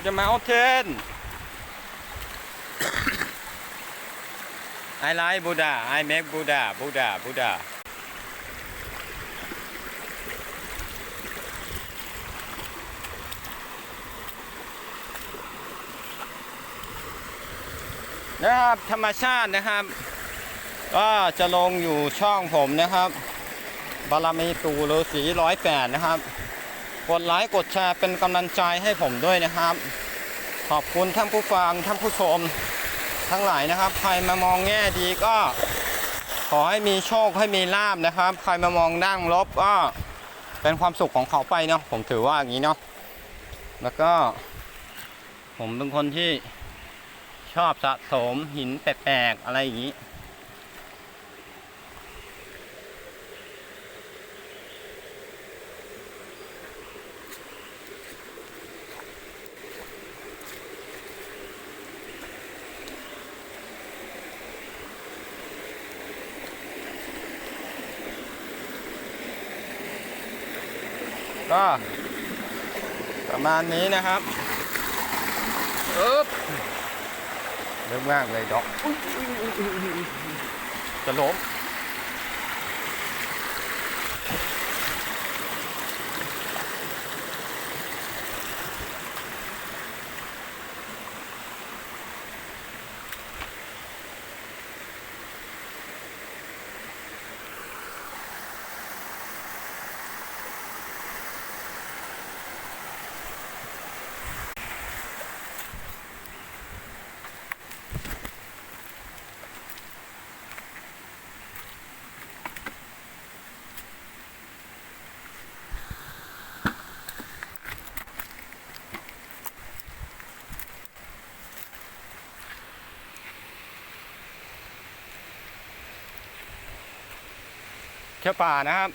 the mountain I like Buddha I make Buddha Buddha Buddha นะครับธรรมชาตินะครับ ก็จะลงอยู่ช่องผมนะครับ บารมีตู่ฤาษีร้อยแปดนะครับ กดไลค์กดแชร์เป็นกำลังใจให้ผมด้วยนะครับ ขอบคุณท่านผู้ฟังท่านผู้ชม ทั้งหลายนะครับ ใครมามองแง่ดีก็ ขอให้มีโชคให้มีลาบนะครับ ใครมามองนั่งลบก็เป็นความสุขของเขาไปเนาะผมถือว่าอย่างนี้เนาะแล้วก็ ผมเป็นคนที่ชอบสะสมหินแปลกๆอะไรอย่างนี้ ก็ประมาณนี้นะครับอึ๊บเยอะมากเลยดอกอุ๊ยอุ๊ยอุ๊ยอุ๊ยอุ๊ยอุ๊ยจะล้ม แค่ป่านะครับ